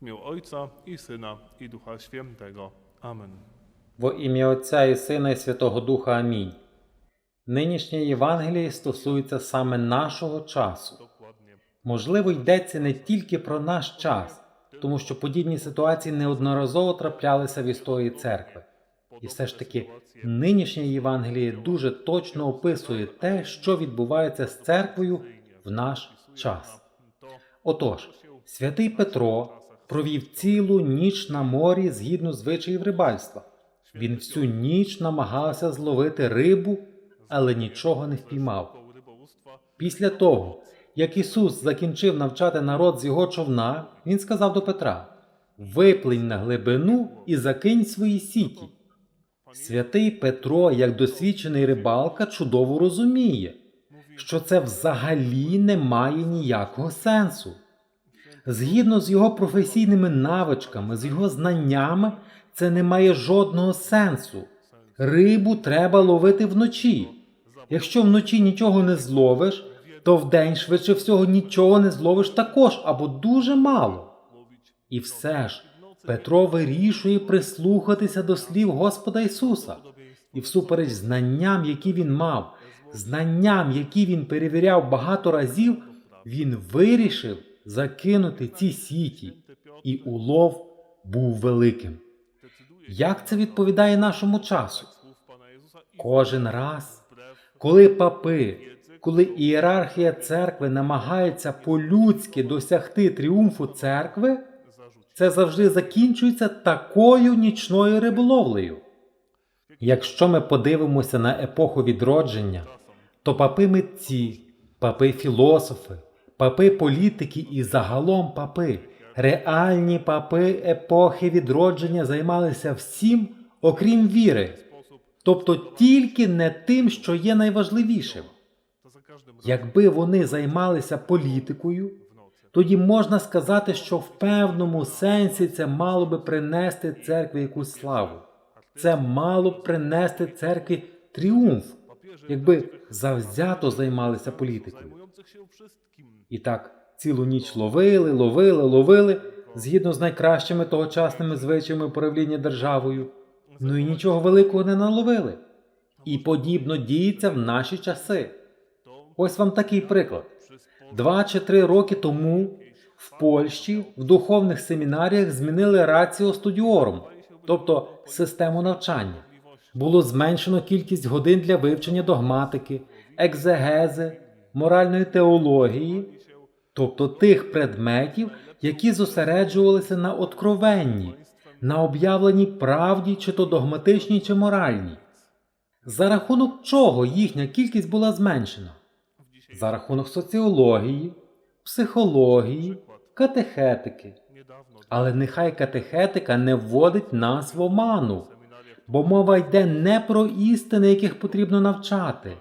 W imię Ojca i Syna i Ducha Świętego. Amen. Во ім'я Отця і Сина і Святого Духа Амінь. Нинішнє Євангеліє стосується саме нашого часу. Можливо, йдеться не тільки про наш час, тому що подібні ситуації неодноразово траплялися в історії церкви. І все ж таки, нинішнє Євангеліє дуже точно описує те, що відбувається з церквою в наш час. Отож, святий Петро провів цілу ніч на морі згідно звичаїв рибальства. Він всю ніч намагався зловити рибу, але нічого не впіймав. Після того, як Ісус закінчив навчати народ з його човна, Він сказав до Петра: Виплинь на глибину і закинь свої сіті. Святий Петро, як досвідчений рибалка, чудово розуміє, що це взагалі не має ніякого сенсу. Згідно з його професійними навичками, з його знаннями, це не має жодного сенсу. Рибу треба ловити вночі. Якщо вночі нічого не зловиш, то вдень швидше всього нічого не зловиш також або дуже мало. І все ж Петро вирішує прислухатися до слів Господа Ісуса. І всупереч знанням, які він мав, знанням, які він перевіряв багато разів, він вирішив закинути ці сіті, і улов був великим. Як це відповідає нашому часу? Кожен раз, коли папи, коли ієрархія церкви намагається по-людськи досягти тріумфу церкви, це завжди закінчується такою нічною риболовлею. Якщо ми подивимося на епоху відродження, то папи митці, папи філософи, папи політики і загалом папи, реальні папи епохи відродження займалися всім, окрім віри, тобто тільки не тим, що є найважливішим. Якби вони займалися політикою, тоді можна сказати, що в певному сенсі це мало би принести церкві якусь славу. Це мало б принести церкві тріумф, якби завзято займалися політикою. І так цілу ніч ловили, ловили, ловили, згідно з найкращими тогочасними звичаями управління державою. Ну і нічого великого не наловили. І подібно діється в наші часи. Ось вам такий приклад. Два чи три роки тому в Польщі в духовних семінаріях змінили раціо студіорум, тобто систему навчання. Було зменшено кількість годин для вивчення догматики, екзегези, моральної теології, тобто тих предметів, які зосереджувалися на откровенні, на об'явленій правді, чи то догматичній, чи моральній. За рахунок чого їхня кількість була зменшена? За рахунок соціології, психології, катехетики. Але нехай катехетика не вводить нас в оману, бо мова йде не про істини, яких потрібно навчати,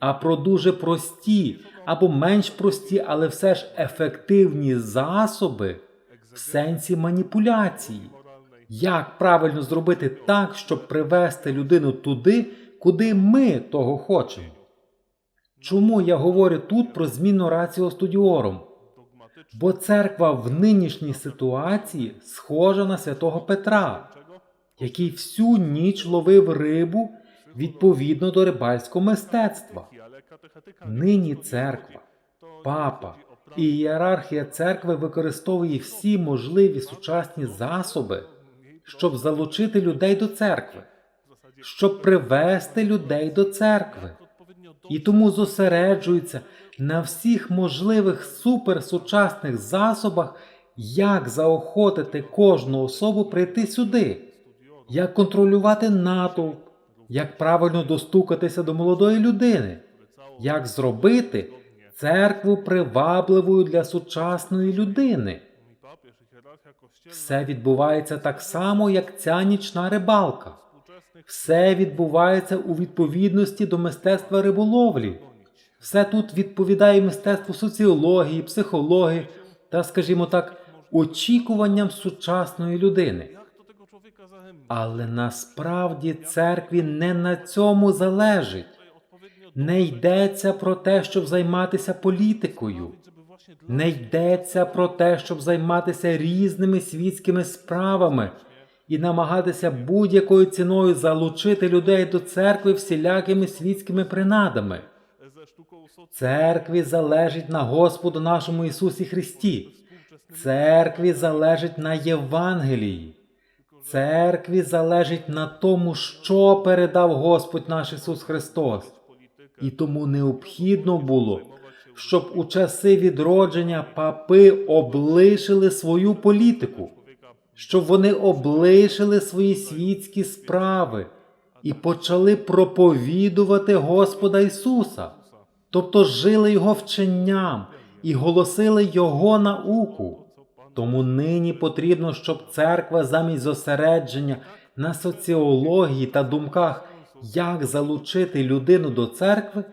а про дуже прості або менш прості, але все ж ефективні засоби в сенсі маніпуляції. Як правильно зробити так, щоб привести людину туди, куди ми того хочемо? Чому я говорю тут про зміну раціо dogmatycznego Бо церква в нинішній ситуації схожа на святого Петра, який всю ніч ловив рибу відповідно до рибальського мистецтва. Нині церква, папа і ієрархія церкви використовує всі можливі сучасні засоби, щоб залучити людей до церкви, щоб привести людей до церкви. І тому зосереджується на всіх можливих суперсучасних засобах, як заохотити кожну особу прийти сюди, як контролювати натовп, як правильно достукатися до молодої людини, як зробити церкву привабливою для сучасної людини. Все відбувається так само, як ця нічна рибалка. Все відбувається у відповідності до мистецтва риболовлі. Все тут відповідає мистецтву соціології, психології та, скажімо так, очікуванням сучасної людини. Але насправді церкві не на цьому залежить. Не йдеться про те, щоб займатися політикою. Не йдеться про те, щоб займатися різними світськими справами і намагатися будь-якою ціною залучити людей до церкви всілякими світськими принадами. Церкві залежить на Господу нашому Ісусі Христі. Церкві залежить на Євангелії. Церкві залежить на тому, що передав Господь наш Ісус Христос. І тому необхідно було, щоб у часи відродження папи облишили свою політику, щоб вони облишили свої світські справи і почали проповідувати Господа Ісуса, тобто жили Його вченням і голосили Його науку. Тому нині потрібно, щоб церква замість зосередження на соціології та думках, як залучити людину до церкви,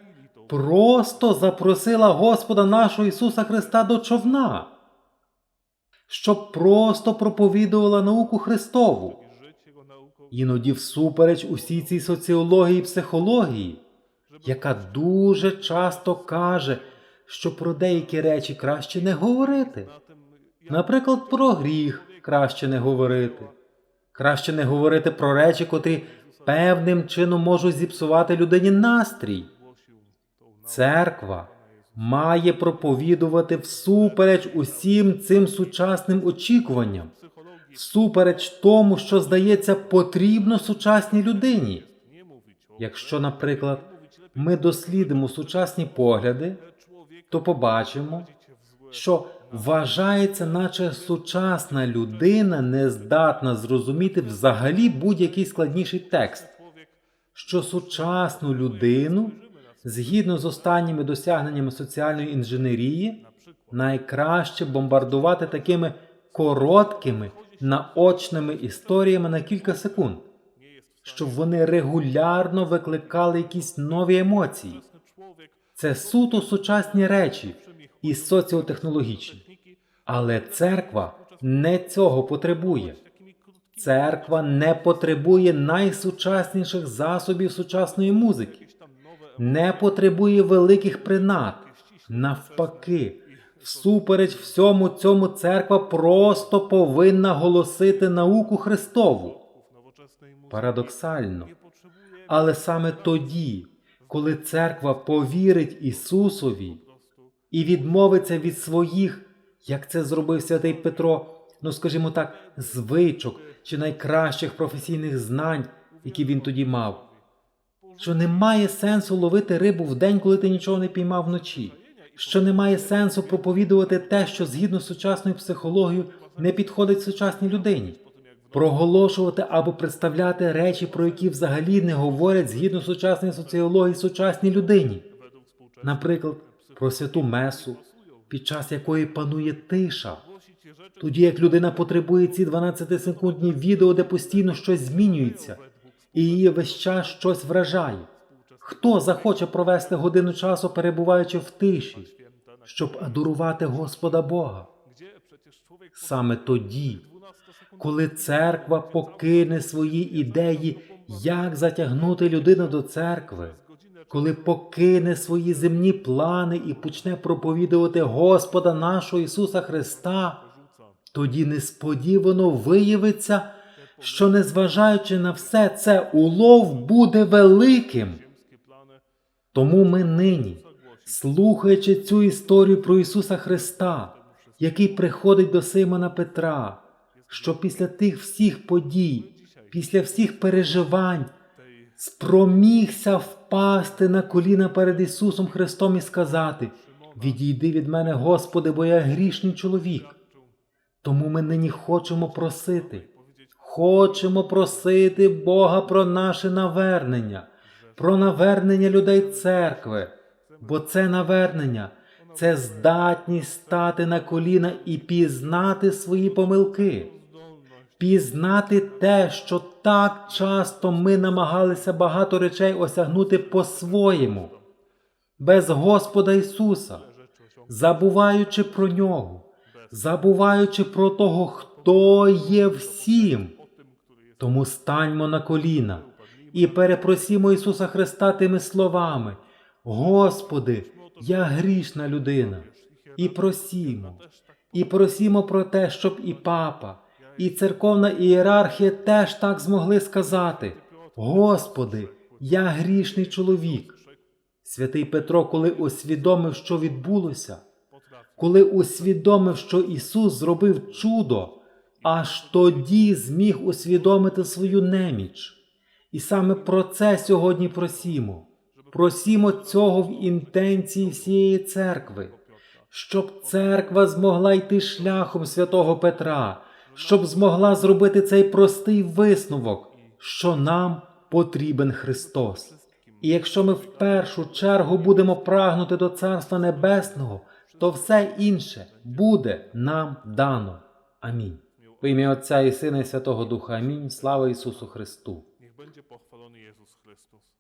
просто запросила Господа нашого Ісуса Христа до човна, щоб просто проповідувала науку Христову. Іноді всупереч усій цій соціології і психології, яка дуже часто каже, що про деякі речі краще не говорити. Наприклад, про гріх краще не говорити. Краще не говорити про речі, котрі певним чином можуть зіпсувати людині настрій. Церква має проповідувати всупереч усім цим сучасним очікуванням, всупереч тому, що здається потрібно сучасній людині. Якщо, наприклад, ми дослідимо сучасні погляди, то побачимо, що вважається, наче сучасна людина не здатна зрозуміти взагалі будь-який складніший текст, що сучасну людину, згідно з останніми досягненнями соціальної інженерії, найкраще бомбардувати такими короткими наочними історіями на кілька секунд, щоб вони регулярно викликали якісь нові емоції. Це суто сучасні речі і соціотехнологічні. Але церква не цього потребує. Церква не потребує найсучасніших засобів сучасної музики, не потребує великих принад. Навпаки, всупереч всьому цьому церква просто повинна голосити науку Христову. Парадоксально. Але саме тоді, коли церква повірить Ісусові і відмовиться від своїх, як це зробив святий Петро, ну скажімо так, звичок чи найкращих професійних знань, які він тоді мав, що немає сенсу ловити рибу в день, коли ти нічого не піймав вночі, що немає сенсу проповідувати те, що згідно з сучасною психологією не підходить сучасній людині. Проголошувати або представляти речі, про які взагалі не говорять згідно сучасної соціології сучасній людині, наприклад, про святу месу, під час якої панує тиша, тоді як людина потребує ці 12-секундні відео, де постійно щось змінюється, і її весь час щось вражає. Хто захоче провести годину часу, перебуваючи в тиші, щоб адорувати Господа Бога? Саме тоді, коли церква покине свої ідеї, як затягнути людину до церкви, коли покине свої земні плани і почне проповідувати Господа нашого Ісуса Христа, тоді несподівано виявиться, що, незважаючи на все це, улов буде великим. Тому ми нині, слухаючи цю історію про Ісуса Христа, який приходить до Симона Петра, що після тих всіх подій, після всіх переживань, спромігся впасти на коліна перед Ісусом Христом і сказати: Відійди від мене, Господи, бо я грішний чоловік. Тому ми нині хочемо просити, хочемо просити Бога про наше навернення, про навернення людей церкви, бо це навернення, це здатність стати на коліна і пізнати свої помилки, пізнати те, що так часто ми намагалися багато речей осягнути по-своєму, без Господа Ісуса, забуваючи про Нього, забуваючи про того, хто є всім. Тому станьмо на коліна і перепросімо Ісуса Христа тими словами: Господи, я грішна людина. і просімо, і просімо про те, щоб і папа, і церковна ієрархія теж так змогли сказати: Господи, я грішний чоловік. Святий Петро, коли усвідомив, що відбулося, коли усвідомив, що Ісус зробив чудо, аж тоді зміг усвідомити свою неміч. І саме про це сьогодні просімо. Просімо цього в інтенції всієї церкви, щоб церква змогла йти шляхом святого Петра, щоб змогла зробити цей простий висновок, що нам потрібен Христос. І якщо ми в першу чергу будемо прагнути до Царства Небесного, то все інше буде нам дано. Амінь. В ім'я Отця і Сина і Святого Духа. Амінь. Слава Ісусу Христу. Niech będzie pochwalony Jezus Chrystus.